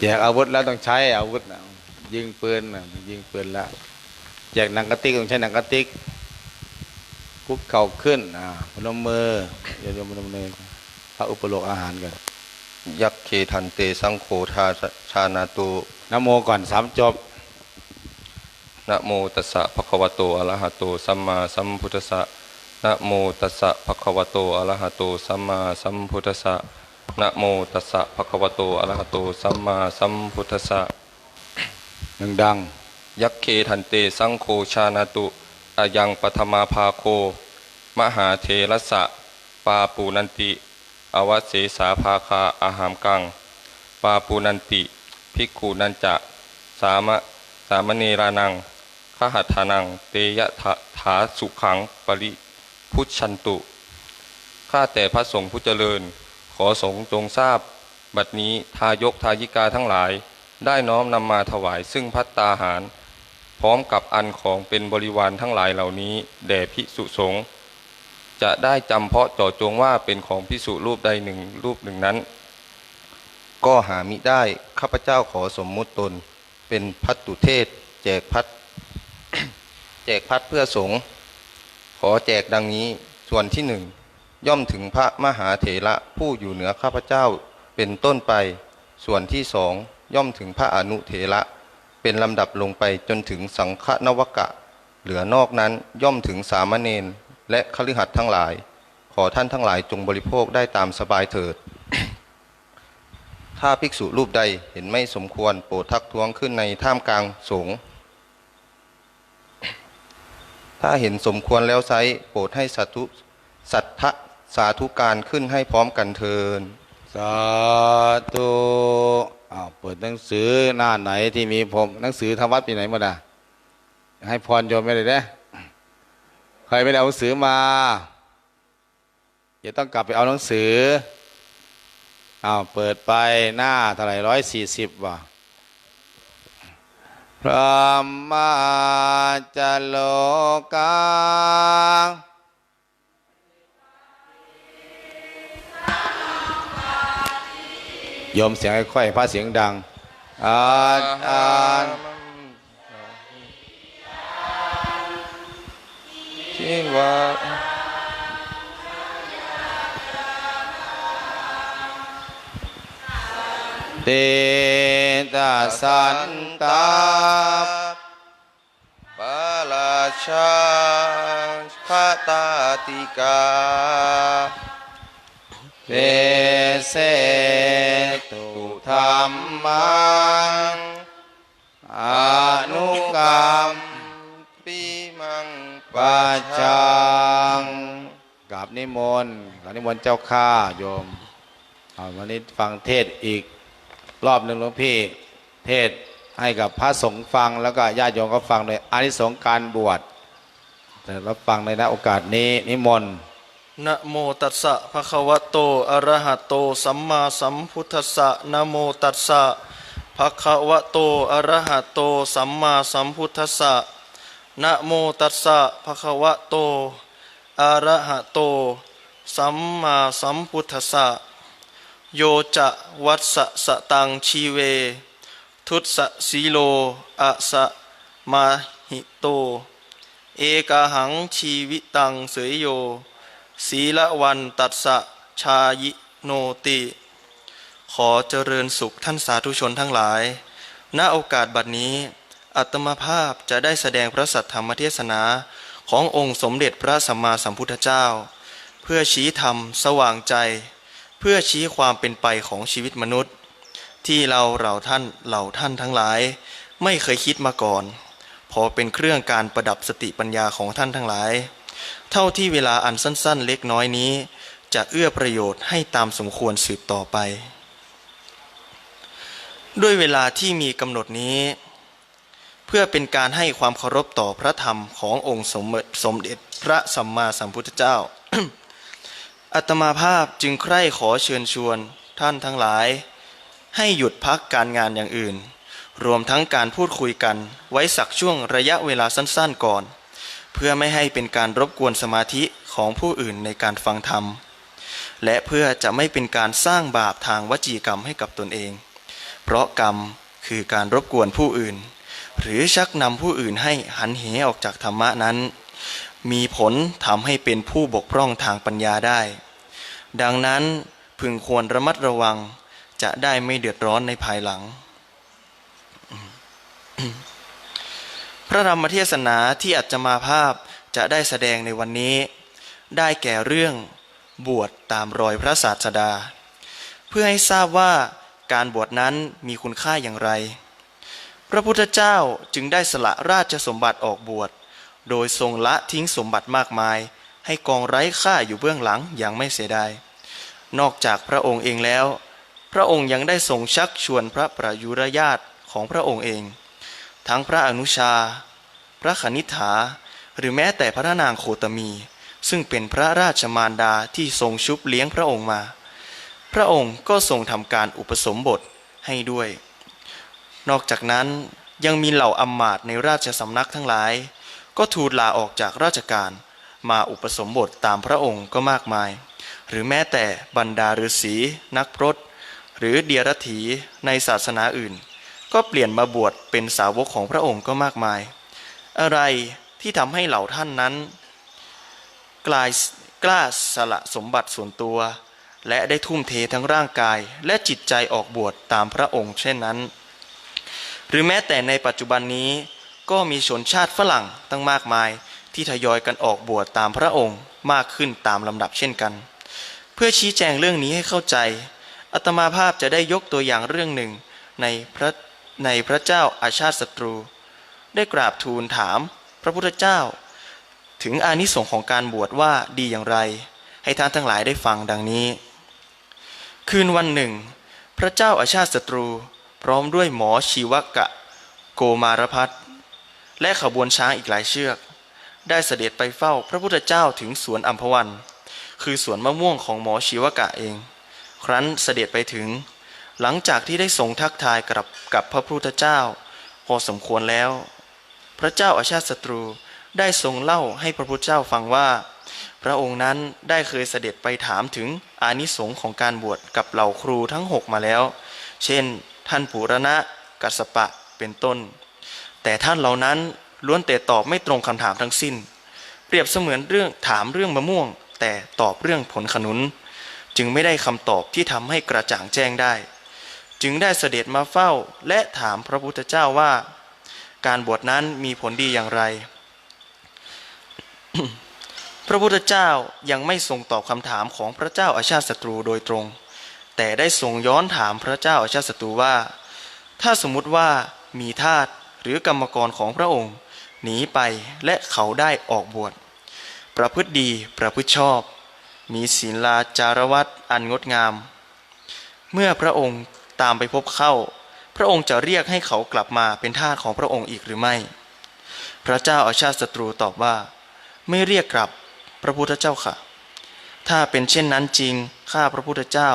แจกอาวุธแล้วต้องใช้อาวุธนะยิงปืนนะยิงปืนแล้วแจกหนังกระติกต้องใช้หนังกระติกคุกเข่าขึ้นอ่าพนมมือเดี๋ยวพนมมือพระอุปโลกอาหารกันยักเคทันเตสังโฆทาชานาตุนะโมก่อนสามจบนะโมตัสสะภะคะวะโตอะระหะโตสัมมาสัมพุทธัสสะนะโมตัสสะภะคะวะโตอะระหะโตสัมมาสัมพุทธัสสะ นะโมตัสสะภะคะวะโตอะระหะโตสัมมาสัมพุทธัสสะดัง ยักเคทันเตสังโฆชานาตุอายังปฐมาภาโค มหาเทระสะปาปูนันติ อวเสสาภาคาอาหามกัง ปาปูนันติ ภิกขุนันจะ สามะสามเณรานังขหัตถานัง เตยะทะถาสุขังปริพุชชันตุ ข้าแต่พระสงฆ์ผู้เจริญ ขอสงฆ์จงทราบ บัดนี้ทายกทายิกาทั้งหลาย ได้น้อมนำมาถวายซึ่งพัตตาหาร พร้อมกับอันของเป็นบริวารทั้งหลายเหล่านี้ แด่ภิกษุสงฆ์จะได้จำเพาะเจ่อจงว่าเป็นของภิกษุรูปใดหนึ่งรูปหนึ่งนั้น ก็หามิได้ข้าพเจ้าขอสมมุติตน เป็นพัตตุเทศ แจกพัดแจกพัดเพื่อสงฆ์ขอแจกดังนี้ส่วนที่หนึ่ง ย่อมถึงพระมหาเถระผู้อยู่เหนือข้าพเจ้าเป็นต้นไป ส่วนที่สองย่อมถึงพระอนุเถระเป็นลำดับลงไปจนถึงสังฆนวกะ เหลือนอกนั้นย่อมถึงสามเณรและคฤหัสถ์ทั้งหลาย ขอท่านทั้งหลายจงบริโภคได้ตามสบายเถิด ถ้าภิกษุรูปใดเห็นไม่สมควรโปรดทักท้วงขึ้นในท่ามกลางสงฆ์ถ้าเห็นสมควรแล้วไซโปรดให้สัตุสัทธะ สาธุการขึ้นให้พร้อมกันเทิน สาธุอ้าวเปิดหนังสือหน้าไหนที่มีผมหนังสือธรรมวัดปีไหนมาดอะให้พรโยมไม่ได้เด้ใครไม่ได้เอาหนังสือมาอย่าต้องกลับไปเอาหนังสืออ้าวเปิดไปหน้าเท่าไหร่ร้อยสี่สิบว่ะพระมาจโลกา ยมเสียงค่อยๆพระเสียงดังอาจารย์ชิวะเตตาสันตาปาลาชาคาตาติกา เตเสตุธรรมังอนุกรรมปีมังปัจจังกับนิมนต์กับนิมนต์เจ้าข้าโยมเอาวันนี้ฟังเทศอีกรอบหนึ่งหลวงพี่เทศให้กับพระสงฆ์ฟังแล้วก็ญาติโยมก็ฟังเลยอานิสงส์การบวชแต่เราฟังในณโอกาสนี้นิมนต์ นะโมตัสสะภะคะวะโตอะระหะโต สัมมาสัมพุทธัสสะนะโมตัสสะภะคะวะโตอะระหะโต สัมมาสัมพุทธัสสะนะโมตัสสะภะคะวะโตอะระหะโต สัมมาสัมพุทธัสสะโยจะวัสสะสะตังชีเว ทุตสะสีโลอะสะมาหิโต เอกาหังชีวิตังเสยโย ศีละวันตัสสะชายิโนติ ขอเจริญสุขท่านสาธุชนทั้งหลาย ณโอกาสบัดนี้ อัตมาภาพจะได้แสดงพระสัทธรรมเทศนาขององค์สมเด็จพระสัมมาสัมพุทธเจ้า เพื่อชี้ธรรมสว่างใจ เพื่อชี้ความเป็นไปของชีวิตมนุษย์ ที่เราเราท่านเหล่าท่านทั้งหลาย ไม่เคยคิดมาก่อน พอเป็นเครื่องการประดับสติปัญญาของท่านทั้งหลาย เท่าที่เวลาอันสั้น ๆ เล็กน้อยนี้ จะเอื้อประโยชน์ให้ตามสมควรสืบต่อไป ด้วยเวลาที่มีกำหนดนี้ เพื่อเป็นการให้ความเคารพต่อพระธรรมขององค์สมเด็จสมเด็จพระสัมมาสัมพุทธเจ้า อัตมาภาพจึงใคร่ขอเชิญชวนท่านทั้งหลาย ให้หยุดพักการงานอย่างอื่นรวมทั้งการพูดคุยกันไว้สักช่วงระยะเวลาสั้นๆก่อน เพื่อไม่ให้เป็นการรบกวนสมาธิของผู้อื่นในการฟังธรรม และเพื่อจะไม่เป็นการสร้างบาปทางวจีกรรมให้กับตนเอง เพราะกรรมคือการรบกวนผู้อื่น หรือชักนำผู้อื่นให้หันเหออกจากธรรมะนั้น มีผลทำให้เป็นผู้บกพร่องทางปัญญาได้ ดังนั้นพึงควรระมัดระวังจะได้ไม่เดือดร้อนในภายหลัง พระธรรมเทศนาที่อัจจะมาภาพจะได้แสดงในวันนี้ ได้แก่เรื่องบวชตามรอยพระศาสดา เพื่อให้ทราบว่าการบวชนั้นมีคุณค่าอย่างไร พระพุทธเจ้าจึงได้สละราชสมบัติออกบวช โดยทรงละทิ้งสมบัติมากมาย ให้กองไร้ค่าอยู่เบื้องหลังอย่างไม่เสียดาย นอกจากพระองค์เองแล้ว พระองค์ยังได้ทรงชักชวนพระประยุรญาติของพระองค์เอง ทั้งพระอนุชา พระคณิษฐา หรือแม้แต่พระนางโคตมี ซึ่งเป็นพระราชมารดาที่ทรงชุบเลี้ยงพระองค์มา พระองค์ก็ทรงทำการอุปสมบทให้ด้วย นอกจากนั้นยังมีเหล่าอำมาตย์ในราชสำนักทั้งหลาย ก็ทูลลาออกจากราชการมาอุปสมบทตามพระองค์ก็มากมาย หรือแม้แต่บรรดาฤาษีนักพรตหรือเดียรถีในศาสนาอื่น ก็เปลี่ยนมาบวชเป็นสาวกของพระองค์ก็มากมาย อะไรที่ทำให้เหล่าท่านนั้น กลายกล้าสละสมบัติส่วนตัว และได้ทุ่มเททั้งร่างกายและจิตใจออกบวชตามพระองค์เช่นนั้น หรือแม้แต่ในปัจจุบันนี้ก็มีชนชาติฝรั่งตั้งมากมายที่ทยอยกันออกบวชตามพระองค์มากขึ้นตามลำดับเช่นกัน เพื่อชี้แจงเรื่องนี้ให้เข้าใจอัตมาภาพจะได้ยกตัวอย่างเรื่องหนึ่งในพระ ในพระเจ้าอาชาติศัตรู ได้กราบทูลถามพระพุทธเจ้า ถึงอานิสงส์ของการบวชว่าดีอย่างไร ให้ท่านทั้งหลายได้ฟังดังนี้ คืนวันหนึ่ง พระเจ้าอาชาติศัตรูพร้อมด้วยหมอชีวกะ โกมารพัฒและขบวนช้างอีกหลายเชือก ได้เสด็จไปเฝ้าพระพุทธเจ้าถึงสวนอัมพวัน คือสวนมะม่วงของหมอชีวกะเอง ครั้นเสด็จไปถึง หลังจากที่ได้ทรงทักทายกับกับพระพุทธเจ้า พอสมควรแล้ว พระเจ้าอาชาติศัตรูได้ทรงเล่าให้พระพุทธเจ้าฟังว่า พระองค์นั้นได้เคยเสด็จไปถามถึงอานิสงส์ของการบวชกับเหล่าครูทั้งหกมาแล้ว เช่น ท่านปุรณะกัสปะเป็นต้น แต่ท่านเหล่านั้นล้วนแต่ตอบไม่ตรงคำถามทั้งสิ้น เปรียบเสมือนเรื่องถามเรื่องมะม่วง แต่ตอบเรื่องผลขนุน จึงไม่ได้คำตอบที่ทำให้กระจ่างแจ้งได้ จึงได้เสด็จมาเฝ้าและถามพระพุทธเจ้าว่า การบวชนั้นมีผลดีอย่างไร พระพุทธเจ้ายังไม่ทรงตอบคำถามของพระเจ้าอาชาติศัตรูโดยตรง แต่ได้ทรงย้อนถามพระเจ้าอาชาติศัตรูว่า ถ้าสมมุติว่ามีทาสหรือกรรมกรของพระองค์ หนีไปและเขาได้ออกบวช ประพฤติดีประพฤติชอบ มีศีลาจารวัตอันงดงาม เมื่อพระองค์ ตามไปพบเข้า พระองค์จะเรียกให้เขากลับมาเป็นทาสของพระองค์อีกหรือไม่ พระเจ้าอาชาติศัตรูตอบว่า ไม่เรียกกลับพระพุทธเจ้าค่ะ ถ้าเป็นเช่นนั้นจริงข้าพระพุทธเจ้า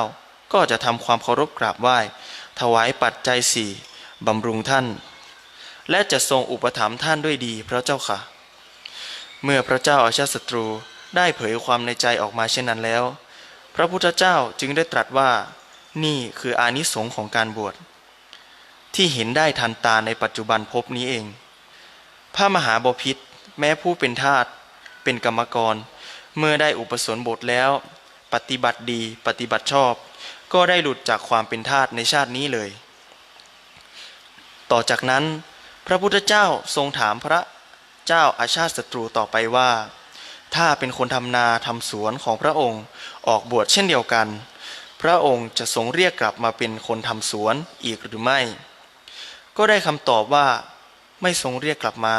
ก็จะทำความเคารพกราบไหว้ ถวายปัจจัยสี่บำรุงท่าน และจะทรงอุปถัมภ์ท่านด้วยดีพระเจ้าค่ะ เมื่อพระเจ้าอาชาติศัตรูได้เผยความในใจออกมาเช่นนั้นแล้ว พระพุทธเจ้าจึงได้ตรัสว่า นี่คืออานิสงส์ของการบวชที่เห็นได้ทันตาในปัจจุบันพบนี้เอง พระมหาบพิษแม้ผู้เป็นทาสเป็นกรรมกร เมื่อได้อุปสมบทแล้ว ปฏิบัติดีปฏิบัติชอบ ก็ได้หลุดจากความเป็นทาสในชาตินี้เลย ต่อจากนั้น พระพุทธเจ้าทรงถามพระเจ้าอาชาติศัตรูต่อไปว่า ถ้าเป็นคนทำนาทำสวนของพระองค์ออกบวชเช่นเดียวกัน ระองค์จะทรงเรียกกลับมาเป็นคนทำสวนอีกหรือไม่ ก็ได้คำตอบว่า ไม่ทรงเรียกกลับมา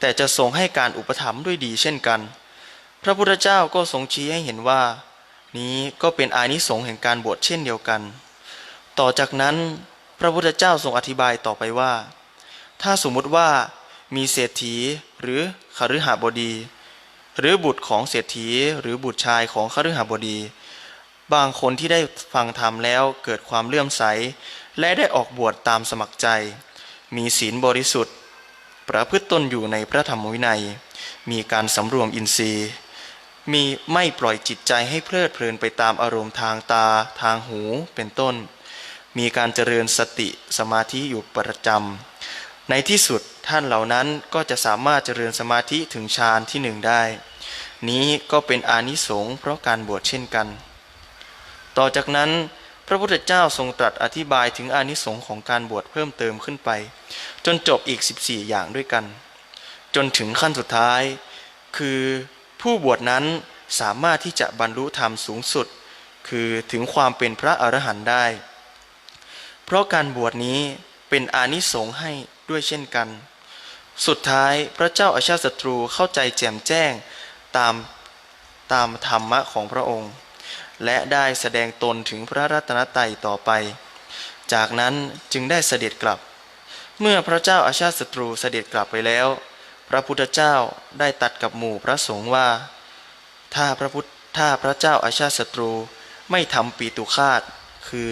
แต่จะทรงให้การอุปถัมภ์ด้วยดีเช่นกัน พระพุทธเจ้าก็ทรงชี้ให้เห็นว่า นี้ก็เป็นอานิสงส์แห่งการบวชเช่นเดียวกัน ต่อจากนั้น พระพุทธเจ้าทรงอธิบายต่อไปว่า ถ้าสมมุติว่ามีเศรษฐีหรือคฤหบดี หรือบุตรของเศรษฐีหรือบุตรชายของคฤหบดี บางคนที่ได้ฟังธรรมแล้วเกิดความเลื่อมใส และได้ออกบวชตามสมัครใจ มีศีลบริสุทธิ์ ประพฤติตนอยู่ในพระธรรมวินัย มีการสำรวมอินทรีย์ มีไม่ปล่อยจิตใจให้เพลิดเพลินไปตามอารมณ์ทางตาทางหูเป็นต้น มีการเจริญสติสมาธิอยู่ประจำในที่สุดท่านเหล่านั้นก็จะสามารถเจริญสมาธิถึงฌานที่หนึ่งได้ นี้ก็เป็นอานิสงส์เพราะการบวชเช่นกัน ต่อจากนั้นพระพุทธเจ้าทรงตรัสอธิบายถึงอานิสงส์ของการบวชเพิ่มเติมขึ้นไป จนจบอีก 14 อย่างด้วยกัน จนถึงขั้นสุดท้าย คือผู้บวชนั้นสามารถที่จะบรรลุธรรมสูงสุด คือถึงความเป็นพระอรหันต์ได้ เพราะการบวชนี้เป็นอานิสงส์ให้ด้วยเช่นกัน สุดท้ายพระเจ้าอาชาติศัตรูเข้าใจแจ่มแจ้งตามตามธรรมะของพระองค์ และได้แสดงตนถึงพระรัตนตรัยต่อไป จากนั้นจึงได้เสด็จกลับ เมื่อพระเจ้าอาชาติศัตรูเสด็จกลับไปแล้ว พระพุทธเจ้าได้ตัดกับหมู่พระสงฆ์ว่า ถ้าพระพุทธถ้าพระเจ้าอาชาติศัตรูไม่ทำปีตุคาตคือ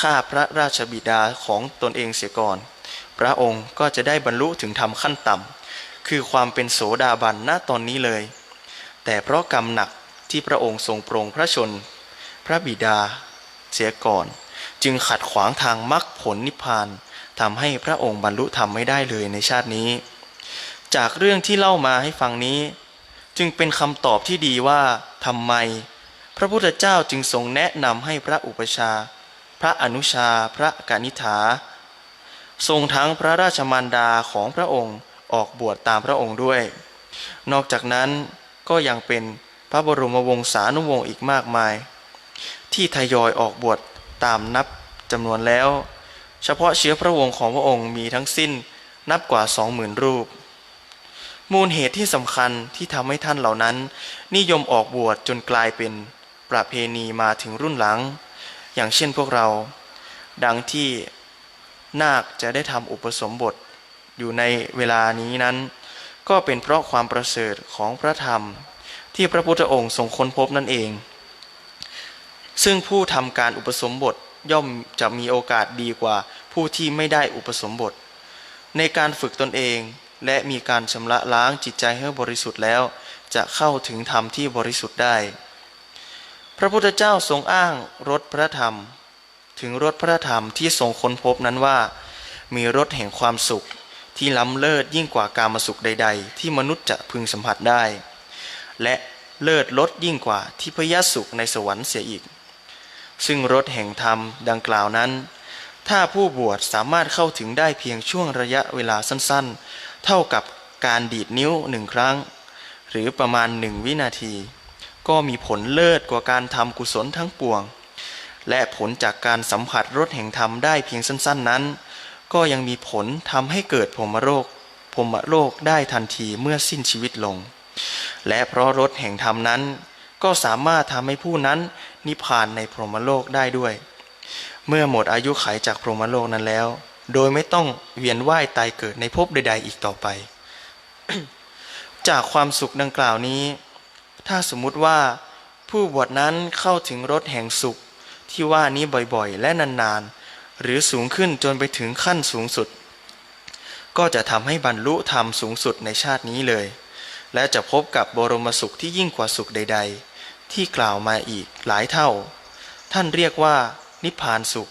ฆ่าพระราชบิดาของตนเองเสียก่อน พระองค์ก็จะได้บรรลุถึงธรรมขั้นต่ำคือความเป็นโสดาบันณตอนนี้เลย แต่เพราะกรรมหนักที่พระองค์ทรงโปรงพระชน พระบิดาเสียก่อน จึงขัดขวางทางมรรคผลนิพพานทำให้พระองค์บรรลุธรรมไม่ได้เลยในชาตินี้ จากเรื่องที่เล่ามาให้ฟังนี้ จึงเป็นคำตอบที่ดีว่าทำไม พระพุทธเจ้าจึงทรงแนะนำให้พระอุปชา พระอนุชา พระกานิษฐา ทรงทั้งพระราชมารดาของพระองค์ออกบวชตามพระองค์ด้วย นอกจากนั้นก็ยังเป็นพระบรมวงศานุวงศ์อีกมากมาย ที่ทยอยออกบวชตามนับจำนวนแล้ว เฉพาะเชื้อพระวงศ์ของพระองค์มีทั้งสิ้นนับกว่าสองหมื่นรูป มูลเหตุที่สำคัญที่ทำให้ท่านเหล่านั้น นิยมออกบวชจนกลายเป็นประเพณีมาถึงรุ่นหลัง อย่างเช่นพวกเรา ดังที่นาคจะได้ทำอุปสมบทอยู่ในเวลานี้นั้น ก็เป็นเพราะความประเสริฐของพระธรรม ที่พระพุทธองค์ทรงค้นพบนั่นเอง ซึ่งผู้ทำการอุปสมบทย่อมจะมีโอกาสดีกว่าผู้ที่ไม่ได้อุปสมบท ในการฝึกตนเองและมีการชำระล้างจิตใจให้บริสุทธิ์แล้ว จะเข้าถึงธรรมที่บริสุทธิ์ได้ พระพุทธเจ้าทรงอ้างรสพระธรรม ถึงรสพระธรรมที่ทรงค้นพบนั้นว่า มีรสแห่งความสุขที่ล้ำเลิศยิ่งกว่าการมาสุขใด ๆ ที่มนุษย์จะพึงสัมผัสได้ และเลิศลดยิ่งกว่าที่พยาสุขในสวรรค์เสียอีก ซึ่งรสแห่งธรรมดังกล่าวนั้น ถ้าผู้บวชสามารถเข้าถึงได้เพียงช่วงระยะเวลาสั้นๆ เท่ากับการดีดนิ้วหนึ่งครั้ง หรือประมาณหนึ่งวินาที ก็มีผลเลิศกว่าการทำกุศลทั้งปวง และผลจากการสัมผัสรสแห่งธรรมได้เพียงสั้นๆนั้น ก็ยังมีผลทำให้เกิดพรมโรคพรมโรคได้ทันทีเมื่อสิ้นชีวิตลง และเพราะรสแห่งธรรมนั้นก็สามารถทำให้ผู้นั้น นิพพานในพรหมโลกได้ด้วย เมื่อหมดอายุไขจากพรหมโลกนั้นแล้ว โดยไม่ต้องเวียนว่ายตายเกิดในภพใด ๆ อีกต่อไป จากความสุขดังกล่าวนี้ ถ้าสมมุติว่าผู้บวชนั้นเข้าถึงรสแห่งสุขที่ว่านี้บ่อยๆ และนานๆ หรือสูงขึ้นจนไปถึงขั้นสูงสุด ก็จะทำให้บรรลุธรรมสูงสุดในชาตินี้เลย และจะพบกับบรมสุขที่ยิ่งกว่าสุขใด ๆ ที่กล่าวมาอีกหลายเท่า ท่านเรียกว่า นิพพานสุข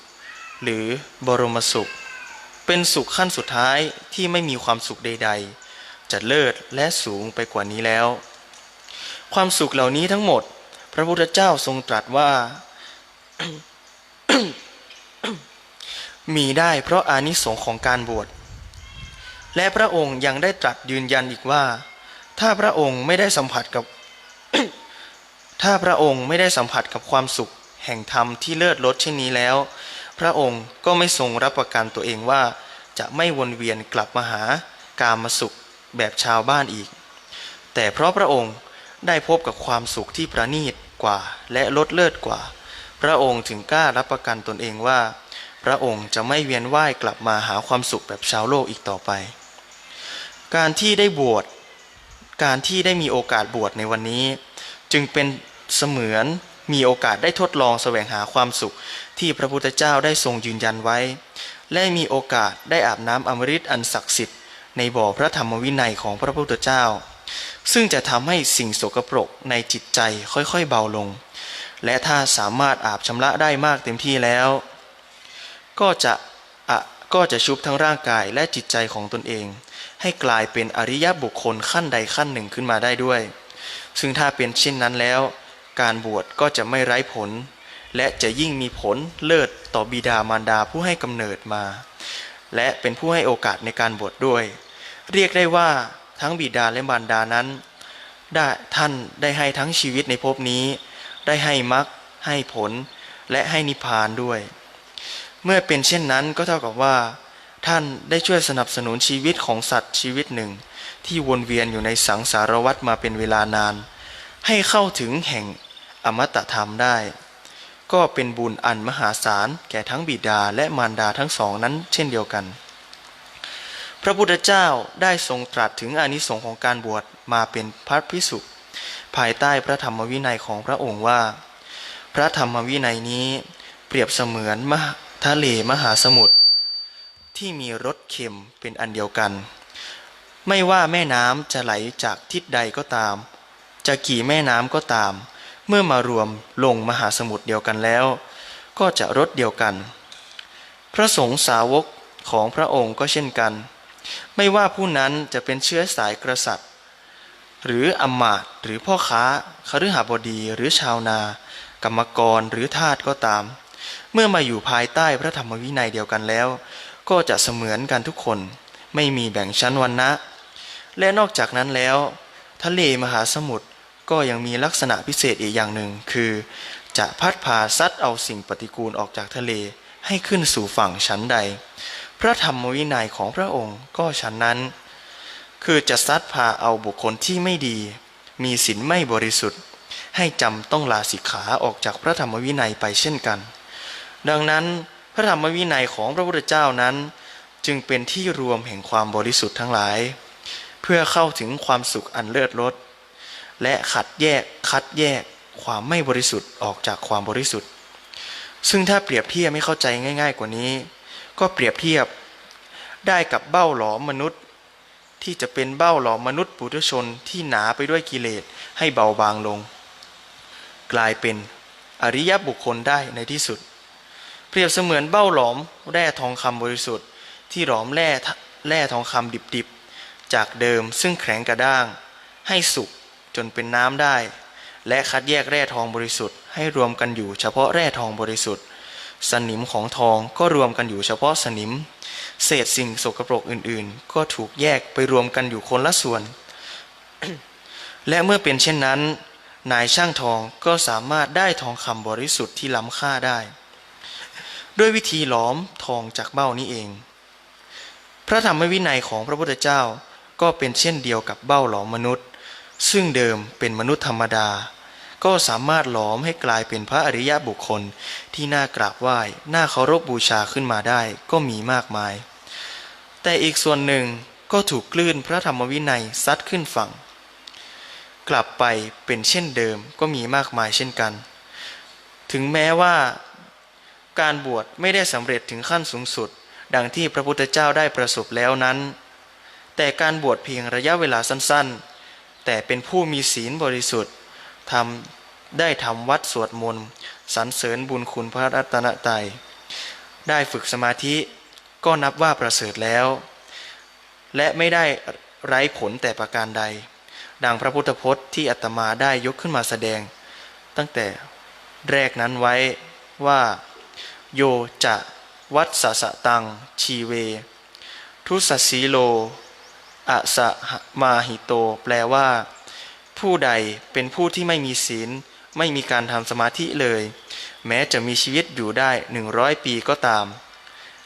หรือบรมสุข เป็นสุขขั้นสุดท้ายที่ไม่มีความสุขใด ๆ จะเลิศและสูงไปกว่านี้แล้ว ความสุขเหล่านี้ทั้งหมด พระพุทธเจ้าทรงตรัสว่า มีได้เพราะอานิสงส์ของการบวชและพระองค์ยังได้ตรัสยืนยันอีกว่า ถ้าพระองค์ไม่ได้สัมผัสกับ ถ้าพระองค์ไม่ได้สัมผัสกับความสุข แห่งธรรมที่เลิศลดเช่นนี้แล้ว พระองค์ก็ไม่ทรงรับประกันตัวเองว่า จะไม่วนเวียนกลับมาหากามสุขแบบชาวบ้านอีก แต่เพราะพระองค์ได้พบกับความสุขที่ประณีตกว่าและลดเลิศกว่า พระองค์ถึงกล้ารับประกันตนเองว่า พระองค์จะไม่เวียนว่ายกลับมาหาความสุขแบบชาวโลกอีกต่อไป การที่ได้บวชการที่ได้มีโอกาสบวชในวันนี้ จึงเป็นเสมือนมีโอกาสได้ทดลองแสวงหาความสุข ที่พระพุทธเจ้าได้ทรงยืนยันไว้ และมีโอกาสได้อาบน้ำอมฤตอันศักดิ์สิทธิ์ในบ่อพระธรรมวินัยของพระพุทธเจ้า ซึ่งจะทำให้สิ่งโสกปรกในจิตใจค่อยๆเบาลง และถ้าสามารถอาบชำระได้มากเต็มที่แล้ว ก็จะอะก็จะชุบทั้งร่างกายและจิตใจของตนเอง ให้กลายเป็นอริยบุคคลขั้นใดขั้นหนึ่งขึ้นมาได้ด้วย ซึ่งถ้าเป็นเช่นนั้นแล้ว การบวชก็จะไม่ไร้ผล และจะยิ่งมีผลเลิศต่อบิดามารดาผู้ให้กำเนิดมา และเป็นผู้ให้โอกาสในการบวชดด้วย เรียกได้ว่าทั้งบิดาและมารดานั้น ได้ท่านได้ให้ทั้งชีวิตในภพนี้ ได้ให้มรรคให้ผล และให้นิพพานด้วย เมื่อเป็นเช่นนั้นก็เท่ากับว่า ท่านได้ช่วยสนับสนุนชีวิตของสัตว์ชีวิตหนึ่ง ที่วนเวียนอยู่ในสังสารวัฏมาเป็นเวลานาน ให้เข้าถึงแห่งอมตะธรรมได้ ก็เป็นบุญอันมหาศาลแก่ทั้งบิดาและมารดาทั้งสองนั้นเช่นเดียวกัน พระพุทธเจ้าได้ทรงตรัสถึงอานิสงส์ของการบวชมาเป็นพระพิสุภายใต้พระธรรมวินัยของพระองค์ว่า พระธรรมวินัยนี้เปรียบเสมือนมหาทะเลมหาสมุทรที่มีรสเค็มเป็นอันเดียวกัน ไม่ว่าแม่น้ำจะไหลจากทิศใดก็ตาม จะกี่แม่น้ำก็ตาม เมื่อมารวมลงมหาสมุทรเดียวกันแล้ว ก็จะรสเดียวกัน พระสงฆ์สาวกของพระองค์ก็เช่นกัน ไม่ว่าผู้นั้นจะเป็นเชื้อสายกษัตริย์ หรืออมาตหรือพ่อค้าคฤหบดีหรือชาวนา กรรมกรหรือทาสก็ตาม เมื่อมาอยู่ภายใต้พระธรรมวินัยเดียวกันแล้ว ก็จะเสมือนกันทุกคนไม่มีแบ่งชั้นวรรณะ และนอกจากนั้นแล้ว ทะเลมหาสมุทรก็ยังมีลักษณะพิเศษอีกอย่างหนึ่งคือ จะพัดพาซัดเอาสิ่งปฏิกูลออกจากทะเลให้ขึ้นสู่ฝั่งชั้นใด พระธรรมวินัยของพระองค์ก็ฉันนั้น คือจะซัดพาเอาบุคคลที่ไม่ดี มีศีลไม่บริสุทธิ์ ให้จำต้องลาสิกขาออกจากพระธรรมวินัยไปเช่นกัน ดังนั้นพระธรรมวินัยของพระพุทธเจ้านั้น จึงเป็นที่รวมแห่งความบริสุทธิ์ทั้งหลาย เพื่อเข้าถึงความสุขอันเลิศรสและขัดแยกคัดแยกความไม่บริสุทธิ์ออกจากความบริสุทธิ์ ซึ่งถ้าเปรียบเทียบไม่เข้าใจง่าย ๆ กว่านี้ ก็เปรียบเทียบได้กับเบ้าหลอมมนุษย์ ที่จะเป็นเบ้าหลอมมนุษย์ปุถุชนที่หนาไปด้วยกิเลสให้เบาบางลง กลายเป็นอริยบุคคลได้ในที่สุด เปรียบเสมือนเบ้าหลอมแร่ทองคำบริสุทธิ์ ที่หลอมแร่แร่ทองคำดิบ จากเดิมซึ่งแข็งกระด้าง ให้สุกจนเป็นน้ำได้ และคัดแยกแร่ทองบริสุทธิ์ให้รวมกันอยู่เฉพาะแร่ทองบริสุทธิ์ สนิมของทองก็รวมกันอยู่เฉพาะสนิม เศษสิ่งสกปรกอื่นๆ ก็ถูกแยกไปรวมกันอยู่คนละส่วน และเมื่อเป็นเช่นนั้น นายช่างทองก็สามารถได้ทองคำบริสุทธิ์ที่ล้ำค่าได้ ด้วยวิธีหลอมทองจากเบ้านี้เองพระธรรมวินัยของพระพุทธเจ้า ก็เป็นเช่นเดียวกับเบ้าหลอมมนุษย์ ซึ่งเดิมเป็นมนุษย์ธรรมดา ก็สามารถหลอมให้กลายเป็นพระอริยบุคคลที่น่ากราบไหว้น่าเคารพบูชาขึ้นมาได้ก็มีมากมาย แต่อีกส่วนหนึ่งก็ถูกคลื่นพระธรรมวินัยซัดขึ้นฝั่ง กลับไปเป็นเช่นเดิมก็มีมากมายเช่นกัน ถึงแม้ว่าการบวชไม่ได้สำเร็จถึงขั้นสูงสุด ดังที่พระพุทธเจ้าได้ประสบแล้วนั้น แต่การบวชเพียงระยะเวลาสั้นๆ แต่เป็นผู้มีศีลบริสุทธิ์ทำได้ทำวัดสวดมนต์สรรเสริญบุญคุณพระรัตนตรัยได้ฝึกสมาธิก็นับว่าประเสริฐแล้ว และไม่ได้ไร้ผลแต่ประการใด ดังพระพุทธพจน์ที่อาตมาได้ยกขึ้นมาแสดง ตั้งแต่แรกนั้นไว้ว่า โยจะวัดสะสะตังชีเว ทุสสีโล อะสะมาหิโต แปลว่า ผู้ใดเป็นผู้ที่ไม่มีศีล ไม่มีการทำสมาธิเลย แม้จะมีชีวิตอยู่ได้หนึ่งร้อยปีก็ตาม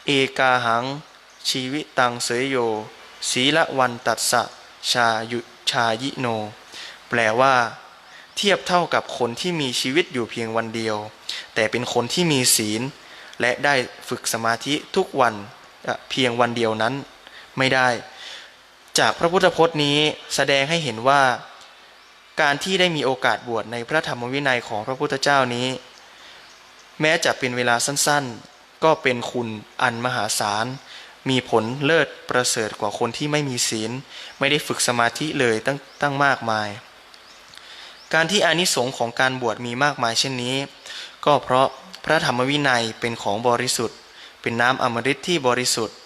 เอกาหัง ชีวิตังเสยโย ศีละวันตัดสะชายุชายิโน แปลว่า เทียบเท่ากับคนที่มีชีวิตอยู่เพียงวันเดียว แต่เป็นคนที่มีศีล และได้ฝึกสมาธิทุกวันเพียงวันเดียวนั้น ไม่ได้ จากพระพุทธพจน์นี้แสดงให้เห็นว่า การที่ได้มีโอกาสบวชในพระธรรมวินัยของพระพุทธเจ้านี้ แม้จะเป็นเวลาสั้นๆ ก็เป็นคุณอันมหาศาล มีผลเลิศประเสริฐกว่าคนที่ไม่มีศีล ไม่ได้ฝึกสมาธิเลยตั้งตั้งมากมาย การที่อานิสงส์ของการบวชมีมากมายเช่นนี้ ก็เพราะพระธรรมวินัยเป็นของบริสุทธิ์ เป็นน้ำอมฤตที่บริสุทธิ์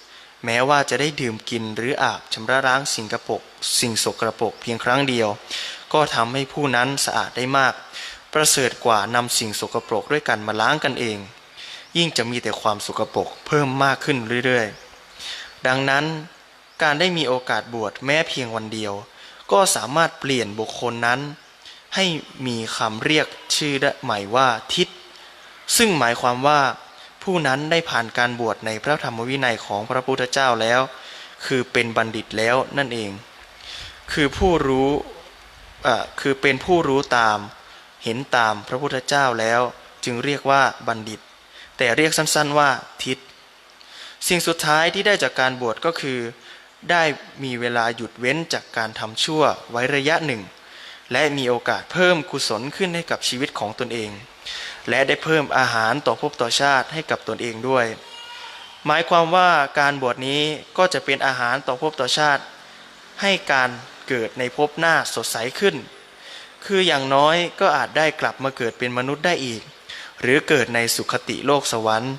แม้ว่าจะได้ดื่มกินหรืออาบชำระล้างสิ่งกระปก สิ่งสกระปรกเพียงครั้งเดียว ก็ทำให้ผู้นั้นสะอาดได้มาก ประเสริฐกว่านำสิ่งสกรปรกด้วยกันมาล้างกันเอง ยิ่งจะมีแต่ความสกรปรกเพิ่มมากขึ้นเรื่อยๆ ดังนั้นการได้มีโอกาสบวชแม้เพียงวันเดียว ก็สามารถเปลี่ยนบุคคลนั้น ให้มีคำเรียกชื่อใหม่ว่าทิศซึ่งหมายความว่า ผู้นั้นได้ผ่านการบวชในพระธรรมวินัยของพระพุทธเจ้าแล้ว คือเป็นบัณฑิตแล้วนั่นเอง คือผู้รู้คือเป็นผู้รู้ตาม เห็นตามพระพุทธเจ้าแล้ว จึงเรียกว่าบัณฑิต แต่เรียกสั้นๆว่าทิศสิ่งสุดท้ายที่ได้จากการบวชก็คือ ได้มีเวลาหยุดเว้นจากการทำชั่วไว้ระยะหนึ่ง และมีโอกาสเพิ่มกุศลขึ้นให้กับชีวิตของตนเอง และได้เพิ่มอาหารต่อภพต่อชาติให้กับตนเองด้วย หมายความว่าการบวชนี้ก็จะเป็นอาหารต่อภพต่อชาติ ให้การเกิดในภพหน้าสดใสขึ้น คืออย่างน้อยก็อาจได้กลับมาเกิดเป็นมนุษย์ได้อีก หรือเกิดในสุขติโลกสวรรค์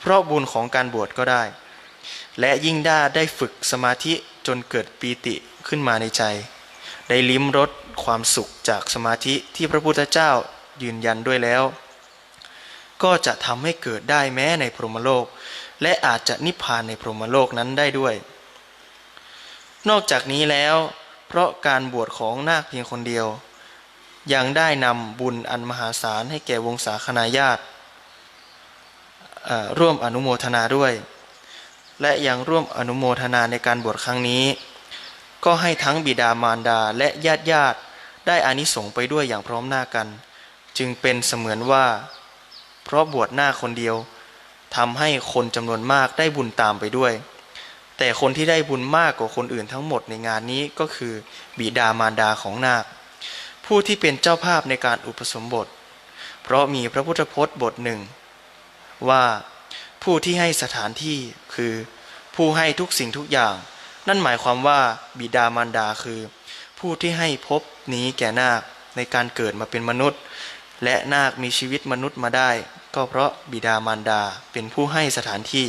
เพราะบุญของการบวชก็ได้ และยิ่งได้ได้ฝึกสมาธิจนเกิดปีติขึ้นมาในใจ ได้ลิ้มรสความสุขจากสมาธิที่พระพุทธเจ้ายืนยันด้วยแล้ว ก็จะทำให้เกิดได้แม้ในพรหมโลก และอาจจะนิพพานในพรหมโลกนั้นได้ด้วย นอกจากนี้แล้ว เพราะการบวชของนาคเพียงคนเดียว ยังได้นำบุญอันมหาศาลให้แก่วงศาคณาญาติร่วมอนุโมทนาด้วย และยังร่วมอนุโมทนาในการบวชครั้งนี้ ก็ให้ทั้งบิดามารดาและญาติญาติได้อานิสงส์ไปด้วยอย่างพร้อมหน้ากัน จึงเป็นเสมือนว่า เพราะบวชหน้าคนเดียวทำให้คนจำนวนมากได้บุญตามไปด้วย แต่คนที่ได้บุญมากกว่าคนอื่นทั้งหมดในงานนี้ก็คือ บิดามารดาของนาค ผู้ที่เป็นเจ้าภาพในการอุปสมบท เพราะมีพระพุทธพจน์บทหนึ่ง ว่าผู้ที่ให้สถานที่คือ ผู้ให้ทุกสิ่งทุกอย่าง นั่นหมายความว่าบิดามารดาคือ ผู้ที่ให้ภพนี้แก่นาคในการเกิดมาเป็นมนุษย์ และนาคมีชีวิตมนุษย์มาได้ ก็เพราะบิดามารดาเป็นผู้ให้สถานที่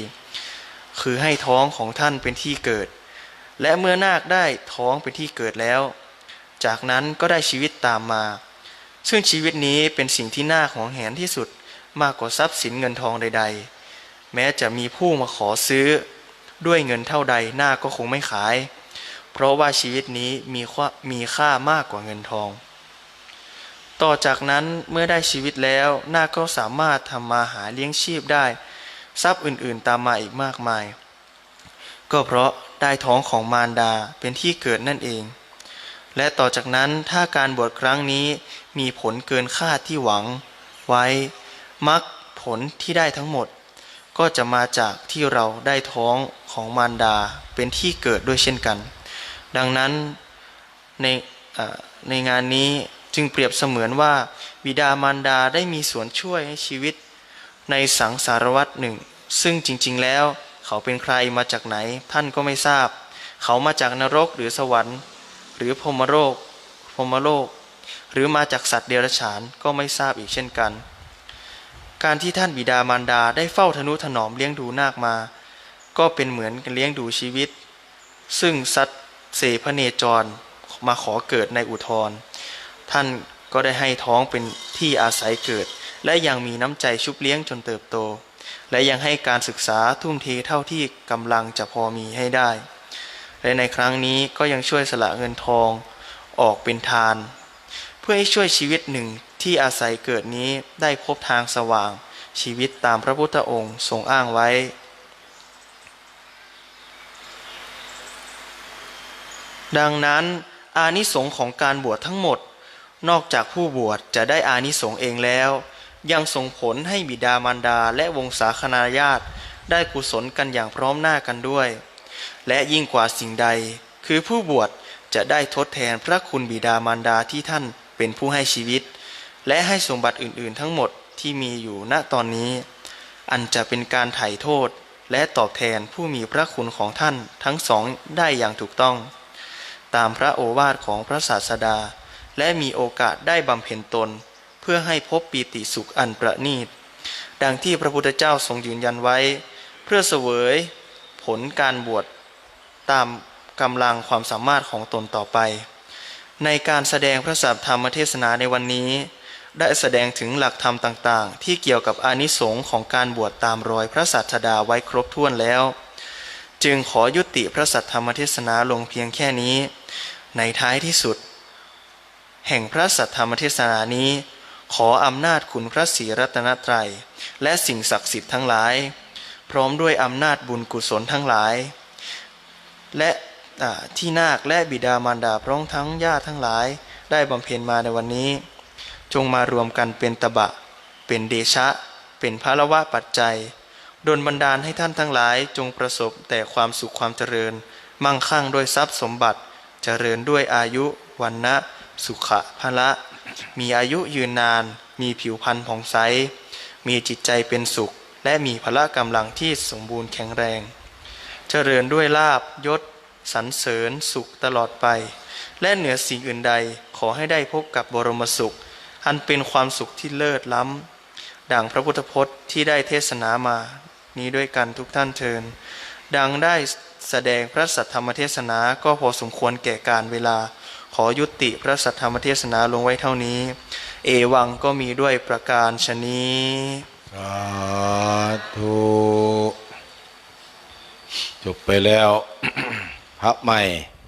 คือให้ท้องของท่านเป็นที่เกิด และเมื่อนาคได้ท้องเป็นที่เกิดแล้ว จากนั้นก็ได้ชีวิตตามมา ซึ่งชีวิตนี้เป็นสิ่งที่น่าของแหนที่สุดมากกว่าทรัพย์สินเงินทองใด ๆ แม้จะมีผู้มาขอซื้อ ด้วยเงินเท่าใดนาคก็คงไม่ขาย เพราะว่าชีวิตนี้มีมีค่ามากกว่าเงินทอง ต่อจากนั้นเมื่อได้ชีวิตแล้วนาคก็สามารถทำมาหาเลี้ยงชีพได้ ทรัพย์อื่นๆตามมาอีกมากมาย ก็เพราะได้ท้องของมารดาเป็นที่เกิดนั่นเอง และต่อจากนั้นถ้าการบวชครั้งนี้มีผลเกินคาดที่หวัง ไว้มักผลที่ได้ทั้งหมด ก็จะมาจากที่เราได้ท้องของมารดาเป็นที่เกิดด้วยเช่นกัน ดังนั้นในในงานนี้ จึงเปรียบเสมือนว่า บิดามารดาได้มีส่วนช่วยให้ชีวิต ในสังสารวัตหนึ่ง ซึ่งจริงๆแล้ว เขาเป็นใครมาจากไหน ท่านก็ไม่ทราบ เขามาจากนรกหรือสวรรค์ หรือพรหมโลกพรหมโลก หรือมาจากสัตว์เดรัจฉานก็ไม่ทราบอีกเช่นกัน การที่ท่านบิดามารดาได้เฝ้าทนุถนอมเลี้ยงดูนาคมา ก็เป็นเหมือนเลี้ยงดูชีวิต ซึ่งสัตว์เสพเนจรมาขอเกิดในอุทธร ท่านก็ได้ให้ท้องเป็นที่อาศัยเกิด และยังมีน้ำใจชุบเลี้ยงจนเติบโต และยังให้การศึกษาทุ่มเทเท่าที่กำลังจะพอมีให้ได้ และในครั้งนี้ก็ยังช่วยสละเงินทองออกเป็นทาน เพื่อให้ช่วยชีวิตหนึ่งที่อาศัยเกิดนี้ได้พบทางสว่าง ชีวิตตามพระพุทธองค์ทรงอ้างไว้ ดังนั้นอานิสงส์ของการบวชทั้งหมด นอกจากผู้บวชจะได้อานิสงส์เองแล้ว ยังส่งผลให้บิดามารดาและวงศาคณาญาติได้กุศลกันอย่างพร้อมหน้ากันด้วย และยิ่งกว่าสิ่งใด คือผู้บวชจะได้ทดแทนพระคุณบิดามารดาที่ท่านเป็นผู้ให้ชีวิต และให้สมบัติอื่นๆทั้งหมดที่มีอยู่ณตอนนี้ อันจะเป็นการไถ่โทษและตอบแทนผู้มีพระคุณของท่านทั้งสองได้อย่างถูกต้อง ตามพระโอวาทของพระศาสดา และมีโอกาสได้บำเพ็ญตน เพื่อให้พบปีติสุขอันประณีต ดังที่พระพุทธเจ้าทรงยืนยันไว้พพื่อเสวยผลการบวชตามกำลังความสามารถของตนต่อไป ในการแสดงพระสัพธรรมเทศนาในวันนี้ ได้แสดงถึงหลักธรรมต่างๆ ที่เกี่ยวกับอานิสงส์ของการบวชตามรอยพระสัทดาไว้ครบถ้วนแล้ว จึงขอยุติพระสัทธรรมเทศนาลงเพียงแค่นี้ ในท้ายที่สุด แห่งพระสัทธรรมเทศนานี้ ขออำนาจคุณพระศรีรัตนตรัย และสิ่งศักดิ์สิทธิ์ทั้งหลาย พร้อมด้วยอำนาจบุญกุศลทั้งหลาย และที่นาคและบิดามารดาพร้อมทั้งญาติทั้งหลาย ได้บำเพ็ญมาในวันนี้ จงมารวมกันเป็นตบะ เป็นเดชะ เป็นพระละวะปัจจัยดลบันดาลให้ท่านทั้งหลายจงประสบแต่ความสุขความเจริญ มั่งคั่งด้วยทรัพย์สมบัติ เจริญด้วยอายุวันนะ สุขะพละ มีอายุยืนนาน มีผิวพรรณผ่องใส มีจิตใจเป็นสุข และมีพละกำลังที่สมบูรณ์แข็งแรง เจริญด้วยลาบยศสรรเสริญสุขตลอดไป และเหนือสิ่งอื่นใดขอให้ได้พบกับบรมสุข อันเป็นความสุขที่เลิศล้ำดังพระพุทธพจน์ที่ได้เทศนามา นี้ด้วยกันทุกท่านเทินดังได้แสดงพระสัทธรรมเทศนาก็พอสมควรแก่การเวลา อยุติพระสัทธรรมเทศนาลงไว้เท่านี้ เอวังก็มีด้วยประการชนี้ สาธุจบไปแล้วพับใหม่